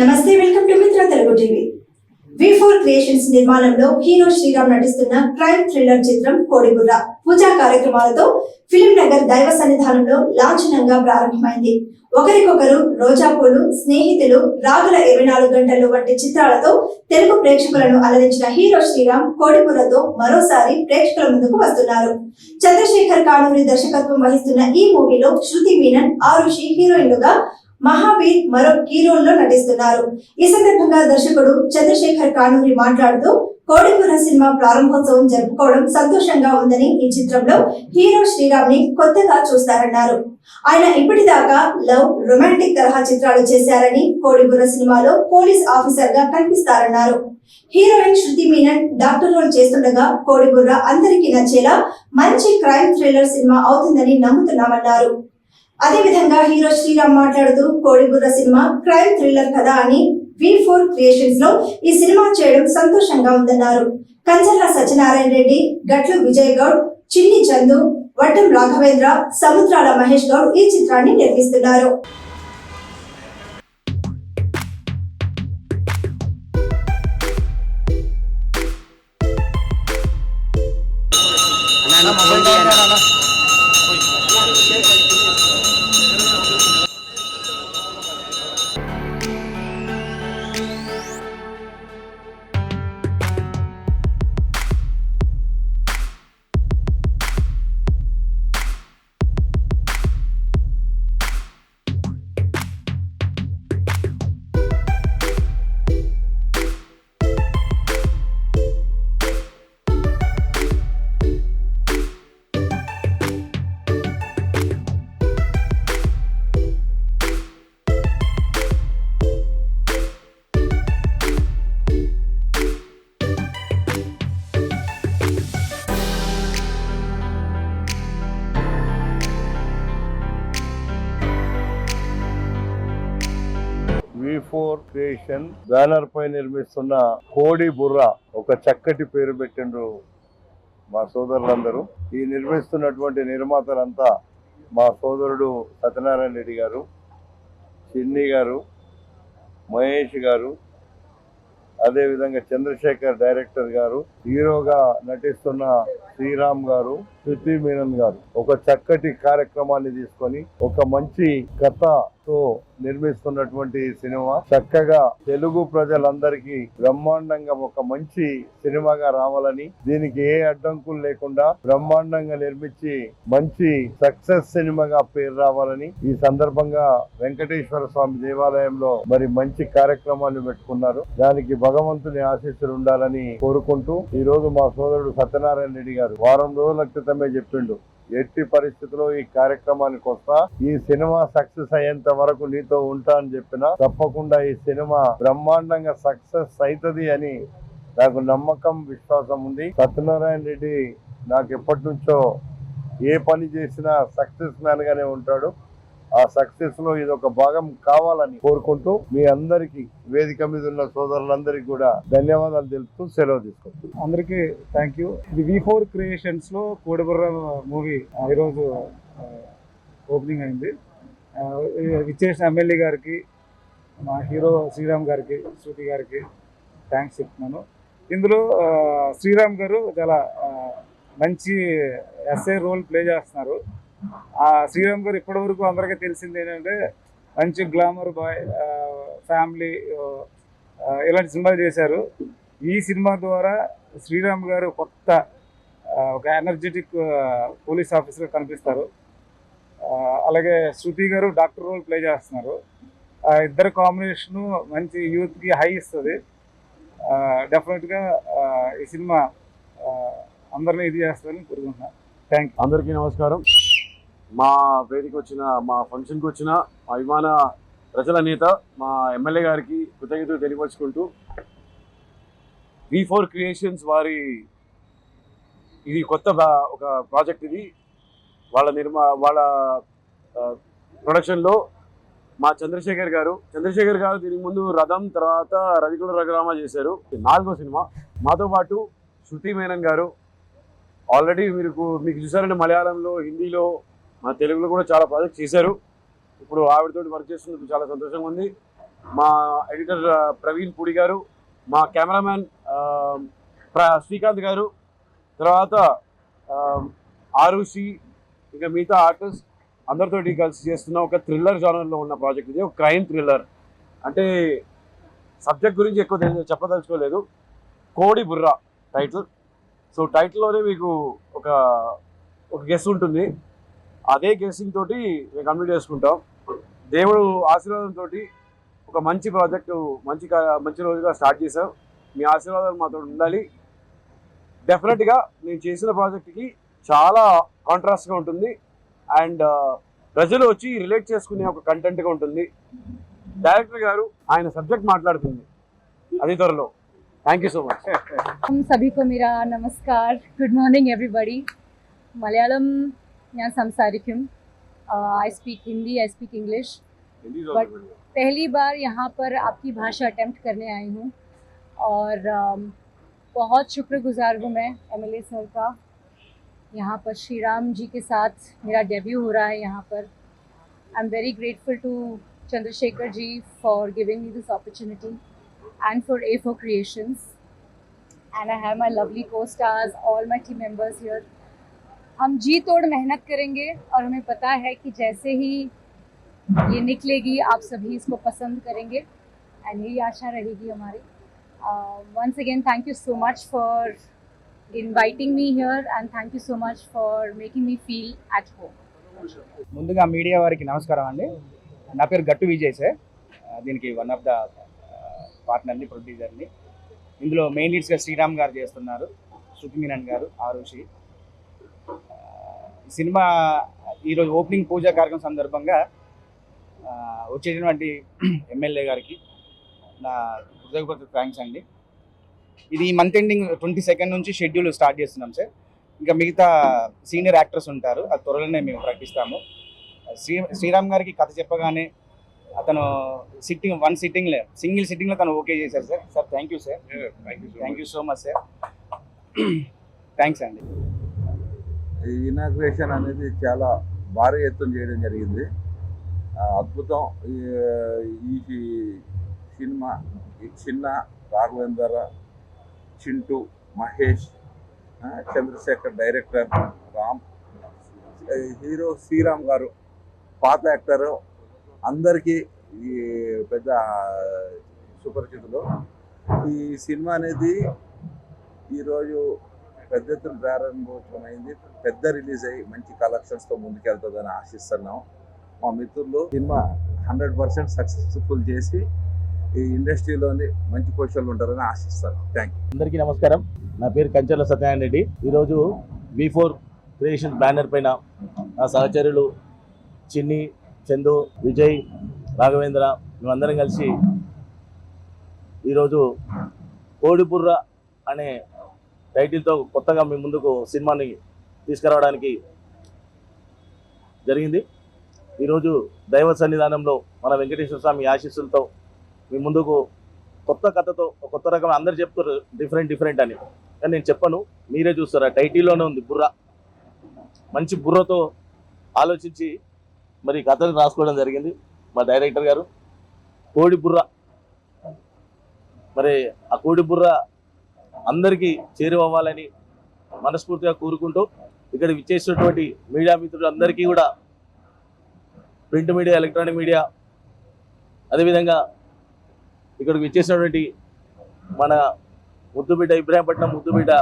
నమస్తే welcome to Mitra Telugu TV. V four creations నిర్మాణంలో hero Sriram నటిస్తున్న క్రైమ్ థ్రిల్లర్ చిత్రం కోడిగుర్ర. పూజా కార్యక్రమాలతో ఫిలిం నగర్ దైవ సన్నిధానంలో లాంఛనంగా ప్రారంభమైంది. ఒకరికొకరు రోజాపూలు స్నేహితులు రాగుల ఇరవై నాలుగు గంటలు వంటి చిత్రాలతో తెలుగు ప్రేక్షకులను అలరించిన హీరో శ్రీరామ్ కోడిపురతో మరోసారి ప్రేక్షకుల ముందుకు వస్తున్నారు. చంద్రశేఖర్ కానూరి దర్శకత్వం వహిస్తున్న ఈ మూవీలో శృతి మీనన్ ఆరుషి హీరోయిన్లుగా మహావీర్ మరో హీరోల్లో నటిస్తున్నారు. ఈ సందర్భంగా దర్శకుడు చంద్రశేఖర్ కానూరి మాట్లాడుతూ కోడిపుర సినిమా ప్రారంభోత్సవం జరుపుకోవడం సంతోషంగా ఉందని ఈ చిత్రంలో హీరో శ్రీరామ్ని కొత్తగా చూస్తారన్నారు. ఆయన ఇప్పటిదాకా లవ్ రొమాంటిక్ తరహా చిత్రాలు చేశారని కోడిపుర సినిమాలో పోలీస్ ఆఫీసర్గా కనిపిస్తారన్నారు. Heroine Shruti Menon doctor role చేస్తుండగా కోడిగుర్ర అందరికీ నచ్చేలా మంచి క్రైమ్ థ్రిల్లర్ సినిమా అవుతుందని నమ్ముతున్నామన్నారు. అదేవిధంగా హీరో శ్రీరామ్ మాట్లాడుతూ కోడిబుర్ర సినిమా క్రైమ్ థ్రిల్లర్ కథ అని వి ఫోర్ క్రియేషన్స్లో ఈ సినిమా చేయడం సంతోషంగా ఉందన్నారు. కంచర్ల సత్యనారాయణ రెడ్డి గట్లు విజయ్ గౌడ్ చిన్ని చందు వట్టం రాఘవేంద్ర సముద్రాల మహేష్ గౌడ్ ఈ చిత్రాన్ని నిర్మిస్తున్నారు. వి ఫోర్ క్రియేషన్ బ్యానర్ పై నిర్మిస్తున్న కోడి బుర్ర ఒక చక్కటి పేరు పెట్టిండ్రు మా సోదరులందరూ. ఈ నిర్మిస్తున్నటువంటి నిర్మాతలంతా మా సోదరుడు సత్యనారాయణ రెడ్డి గారు చిన్ని గారు మహేష్ గారు అదేవిధంగా చంద్రశేఖర్ డైరెక్టర్ గారు హీరోగా నటిస్తున్న శ్రీరామ్ గారు శృతి మీనన్ గారు. ఒక చక్కటి కార్యక్రమాన్ని తీసుకొని ఒక మంచి కథ తో నిర్మిస్తున్నటువంటి సినిమా. చక్కగా తెలుగు ప్రజలందరికీ బ్రహ్మాండంగా ఒక మంచి సినిమాగా రావాలని దీనికి ఏ అడ్డంకులు లేకుండా బ్రహ్మాండంగా నిర్మించి మంచి సక్సెస్ సినిమాగా పేరు రావాలని ఈ సందర్భంగా వెంకటేశ్వర స్వామి దేవాలయంలో మరి మంచి కార్యక్రమాన్ని పెట్టుకున్నారు. దానికి భగవంతుని ఆశీస్సులు ఉండాలని కోరుకుంటూ ఈ రోజు మా సోదరుడు సత్యనారాయణ రెడ్డి గారు వారం రోజుల క్రితమే చెప్పిండు. ఎట్టి పరిస్థితిలో ఈ కార్యక్రమానికి వస్తా. ఈ సినిమా సక్సెస్ అయ్యేంత వరకు నీతో ఉంటా అని చెప్పిన తప్పకుండా ఈ సినిమా బ్రహ్మాండంగా సక్సెస్ అవుతుంది అని నాకు నమ్మకం విశ్వాసం ఉంది. సత్యనారాయణ రెడ్డి నాకు ఎప్పటి నుంచో ఏ పని చేసినా సక్సెస్ మ్యాన్గానే ఉంటాడు. ఆ సక్సెస్లో ఇది ఒక భాగం కావాలని కోరుకుంటూ మీ అందరికి వేదిక మీద ఉన్న సోదరులందరికీ కూడా ధన్యవాదాలు తెలుపుతూ సెలవు తీసుకుంటాం అందరికీ థ్యాంక్ యూ ఇది వి ఫోర్ క్రియేషన్స్లో కోడిబుర్ర మూవీ ఈరోజు ఓపెనింగ్ అయింది. విచ్చేసిన ఇచ్చేసిన ఎమ్మెల్యే గారికి మా హీరో శ్రీరామ్ గారికి శృతి గారికి థ్యాంక్స్ చెప్తున్నాను. ఇందులో శ్రీరామ్ గారు చాలా మంచి ఎస్ఏ రోల్ ప్లే చేస్తున్నారు. ఆ శ్రీరామ్ గారు ఇప్పటివరకు అందరికీ తెలిసింది ఏంటంటే మంచి గ్లామర్ బాయ్ ఫ్యామిలీ ఇలాంటి సినిమాలు చేశారు. ఈ సినిమా ద్వారా శ్రీరామ్ గారు కొత్త ఒక ఎనర్జెటిక్ పోలీస్ ఆఫీసర్ కనిపిస్తారు. అలాగే శృతి గారు డాక్టర్ రోల్ ప్లే చేస్తున్నారు. ఆ ఇద్దరు కాంబినేషన్ మంచి యూత్కి హై ఇస్తుంది. డెఫినెట్గా ఈ సినిమా అందరినీ ఇది చేస్తారని కోరుకుంటున్నాను థ్యాంక్ అందరికీ నమస్కారం. మా వేదిక వచ్చిన మా ఫంక్షన్కి వచ్చిన మా అభిమాన ప్రజల నేత మా ఎమ్మెల్యే గారికి కృతజ్ఞతలు తెలియపరుచుకుంటూ వి ఫోర్ క్రియేషన్స్ వారి ఇది కొత్త ఒక ప్రాజెక్ట్ ఇది. వాళ్ళ నిర్మా వాళ్ళ ప్రొడక్షన్లో మా చంద్రశేఖర్ గారు చంద్రశేఖర్ గారు దీనికి ముందు రథం తర్వాత రవికుల రఘురామ చేశారు. నాలుగో సినిమా. మాతో పాటు శృతి మేనన్ గారు. ఆల్రెడీ మీకు మీకు చూసారంటే మలయాళంలో హిందీలో మా తెలుగులో కూడా చాలా ప్రాజెక్ట్ చేశారు. ఇప్పుడు ఆవిడతోటి వర్క్ చేస్తున్నందుకు చాలా సంతోషంగా ఉంది. మా ఎడిటర్ ప్రవీణ్ పూడి గారు మా కెమెరామ్యాన్ ప్ర శ్రీకాంత్ గారు తర్వాత ఆరుషి ఇంకా మిగతా ఆర్టిస్ట్ అందరితోటి కలిసి చేస్తున్న ఒక థ్రిల్లర్ జానర్లో ఉన్న ప్రాజెక్ట్ ఇది ఒక క్రైమ్ థ్రిల్లర్ అంటే సబ్జెక్ట్ గురించి ఎక్కువ తెలియదు చెప్పదలుచుకోలేదు. కోడి బుర్ర టైటిల్ సో టైటిల్లోనే మీకు ఒక ఒక గెస్ ఉంటుంది. అదే కేసింగ్ తోటి మేము కంప్లీట్ చేసుకుంటాం. దేవుడు ఆశీర్వాదంతో ఒక మంచి ప్రాజెక్టు మంచి మంచి రోజుగా స్టార్ట్ చేసాం మీ ఆశీర్వాదాలు మాతో ఉండాలి. డెఫినెట్గా నేను చేసిన ప్రాజెక్ట్కి చాలా కాంట్రాస్ట్గా ఉంటుంది. అండ్ uh, ప్రజలు వచ్చి రిలేట్ చేసుకునే ఒక కంటెంట్గా ఉంటుంది. డైరెక్టర్ గారు ఆయన సబ్జెక్ట్ మాట్లాడుతుంది. అది త్వరలో. థ్యాంక్ యూ సో మచ్ సభీకు మీరా నమస్కార్. గుడ్ మార్నింగ్ ఎవ్రీబడి మలయాళం ഞാൻ സംസാരിക്കും I speak Hindi I speak English But- पहली बार यहाँ पर आपकी भाषा अटेम्प्ट करने आई हूँ और अम, बहुत शुक्रगुजार हूँ मैं एम सर का यहाँ पर श्री राम जी के साथ मेरा डेब्यू हो रहा है यहाँ पर I am very grateful to Chandrashekhar ji for giving me this opportunity and for A4 Creations. And I have my lovely co-stars, all my team members here. हम जी तोड़ मेहनत करेंगे और हमें पता है कि जैसे ही ये निकलेगी आप सभी इसको पसंद करेंगे एंड यही आशा रहेगी हमारी once again thank you so much for inviting me here and thank you so much for making me feel at home. ముందుగా మీడియా వారికి నమస్కారం అండి నా పేరు గట్టు విజయ్ సార్ ఆ, దీనికి వన్ ఆఫ్ ద పార్ట్నర్ని ప్రొడ్యూసర్ని ఇందులో మెయిన్ లీడ్స్గా శ్రీరామ్ గారు చేస్తున్నారు శృతి మీనన్ గారు ఆరుషి ఆ, ఈ సినిమా ఈరోజు ఓపెనింగ్ పూజా కార్యక్రమం సందర్భంగా వచ్చేటటువంటి ఎమ్మెల్యే గారికి నా హృదయపూర్వక థ్యాంక్స్ అండి. ఇది ఈ మంత్ ఎండింగ్ ట్వంటీ సెకండ్ నుంచి షెడ్యూల్ స్టార్ట్ చేస్తున్నాం సార్. ఇంకా మిగతా సీనియర్ యాక్టర్స్ ఉంటారు అది త్వరలోనే మేము ప్రకటిస్తాము. శ్రీ శ్రీరామ్ గారికి కథ చెప్పగానే అతను సిట్టింగ్ వన్ సిట్టింగ్లో సింగిల్ సిట్టింగ్లో తను ఓకే చేశారు sir. Sir thank you sir thank you so much sir thanks అండి. ఇనాగ్రేషన్ అనేది చాలా భారీ ఎత్తున చేయడం జరిగింది. అద్భుతం. ఈ సినిమా ఈ చిన్న రాఘవేందర్ చింటూ మహేష్ చంద్రశేఖర్ డైరెక్టర్ రామ్ హీరో శ్రీరామ్ గారు పాత యాక్టర్ అందరికీ ఈ పెద్ద సుపరిచితులు ఈ సినిమా అనేది ఈరోజు పెద్ద ఎత్తున ప్రారంభోత్సవం అయింది. పెద్ద రిలీజ్ అయ్యి మంచి కలెక్షన్స్తో ముందుకెళ్తుందని ఆశిస్తున్నాం. మా మిత్రులు సినిమా హండ్రెడ్ పర్సెంట్ సక్సెస్ఫుల్ చేసి ఈ ఇండస్ట్రీలోని మంచి పొజిషన్లు ఉంటారని ఆశిస్తాను థ్యాంక్ అందరికీ నమస్కారం. నా పేరు కంచర్ల సత్యనారాయణ రెడ్డి. ఈరోజు వి ఫోర్ క్రియేషన్ బ్యానర్ పైన నా సహచరులు చిన్ని చందు విజయ్ రాఘవేంద్ర మేమందరం కలిసి ఈరోజు కోడిబుర్ర అనే టైటిల్తో కొత్తగా మీ ముందుకు సినిమాని తీసుకురావడానికి జరిగింది. ఈరోజు దైవ సన్నిధానంలో మన వెంకటేశ్వర స్వామి ఆశీస్సులతో మీ ముందుకు కొత్త కథతో కొత్త రకం అందరు చెప్తారు డిఫరెంట్ డిఫరెంట్ అని. కానీ నేను చెప్పను మీరే చూస్తారు? ఆ టైటిల్లోనే ఉంది బుర్ర. మంచి బుర్రతో ఆలోచించి మరి కథను రాసుకోవడం జరిగింది మా డైరెక్టర్ గారు. కోడి బుర్ర. మరి ఆ కోడి బుర్ర అందరికీ చేరువవ్వాలని మనస్ఫూర్తిగా కోరుకుంటూ ఇక్కడ విచ్చేసినటువంటి మీడియా మిత్రులు అందరికీ కూడా ప్రింట్ మీడియా ఎలక్ట్రానిక్ మీడియా అదేవిధంగా ఇక్కడికి విచ్చేసినటువంటి మన ముద్దుబిడ్డ ఇబ్రాహీంపట్నం ముద్దుబిడ్డ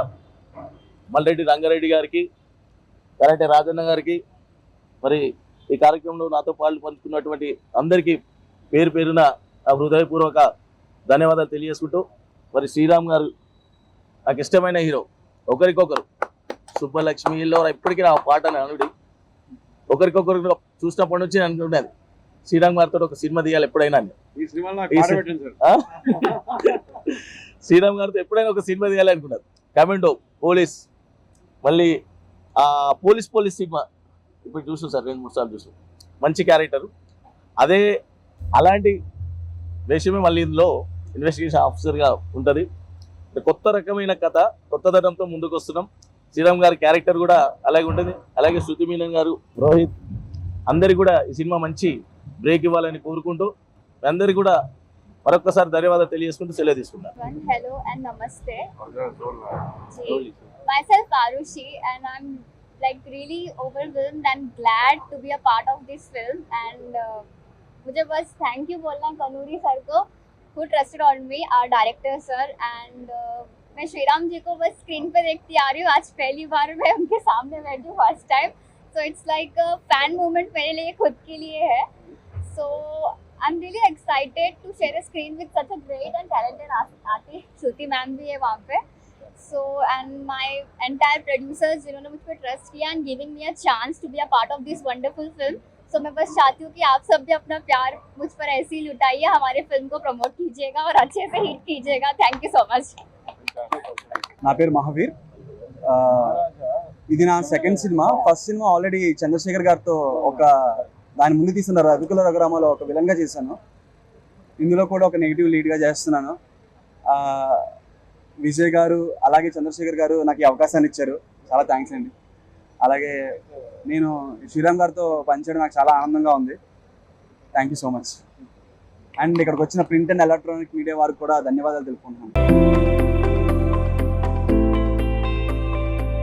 మల్లెడ్డి రంగారెడ్డి గారికి కరాటే రాజన్న గారికి మరి ఈ కార్యక్రమంలో నాతో పాలు పంచుకున్నటువంటి అందరికీ పేరు పేరున హృదయపూర్వక ధన్యవాదాలు తెలియజేసుకుంటూ మరి శ్రీరామ్ గారు నాకు ఇష్టమైన హీరో. ఒకరికొకరు. సుబ్బలక్ష్మిలో ఇప్పటికీ నా పాట అనుడి. ఒకరికొకరు చూసినప్పటి నుంచి నేను అనుకునేది శ్రీరామ్ గారితో ఒక సినిమా తీయాలి ఎప్పుడైనా? శ్రీరామ్ గారితో ఎప్పుడైనా ఒక సినిమా తీయాలి అనుకున్నారు కమెంటో పోలీస్. మళ్ళీ ఆ పోలీస్ పోలీస్ సినిమా. ఇప్పుడు చూసాం సార్ రెండు మూడు సార్లు చూసాం మంచి క్యారెక్టర్. అదే అలాంటి వేషమే మళ్ళీ ఇందులో ఇన్వెస్టిగేషన్ ఆఫీసర్గా ఉంటుంది. కొత్త రకమైన కథ కొత్త తరంతో ముందుకు వస్తున్నాం శ్రీరామ్ గారి క్యారెక్టర్ కూడా అలాగే ఉంటుంది అలాగే శృతి మీనన్ గారు రోహిత్ అందరికి కూడా ఈ సినిమా మంచి బ్రేక్ ఇవ్వాలని కోరుకుంటూ మీ అందరికీ కూడా మరొకసారి ధన్యవాదాలు తెలియజేసుకుంటూ సెలవు తీసుకున్నాను everyone. Hello and namaste. Ji. Myself Arushi and I'm like really overwhelmed and glad to be a part of this film and uh, मुझे बस थैंक यू बोलना है कनूरी सर को Who trusted on me our director sir and uh, मैं श्री राम जी को बस screen पे देखती आ रही हूँ। आज पहली बार मैं उनके सामने बैठी हूँ first time so it's like fan moment मेरे लिए खुद के लिए है। So I am really excited to share a screen with such a great and talented artist Shruti ma'am भी है वहाँ पे। So and my entire producers जिन्होंने मुझ पर ट्रस्ट किया and giving me a chance to be a part of this wonderful film सो मैं बस चाहती हूँ कि आप सब भी अपना प्यार मुझ पर ऐसे ही लुटाइए हमारे फिल्म को प्रमोट कीजिएगा और अच्छे से हिट कीजिएगा थैंक यू सो मच నా పేరు మహావీర్ ఆ, ఇది నా second cinema first cinema already Chandrashekhar గారితో ఒక దాని ముందు తీసిన రవికుల రఘురామలో ఒక విలన్గా చేశాను ఇందులో కూడా ఒక నెగిటివ్ లీడ్గా చేస్తున్నాను ఆ, విజయ్ గారు అలాగే చంద్రశేఖర్ గారు నాకు ఈ అవకాశాన్ని ఇచ్చారు చాలా థ్యాంక్స్ అండి అలాగే నేను శ్రీరామ్ గారితో పనిచేయడం నాకు చాలా ఆనందంగా ఉంది. Thank you so much and ఇక్కడికి వచ్చిన ప్రింట్ అండ్ ఎలక్ట్రానిక్ మీడియా వారికి కూడా ధన్యవాదాలు తెలుపుకుంటున్నాను.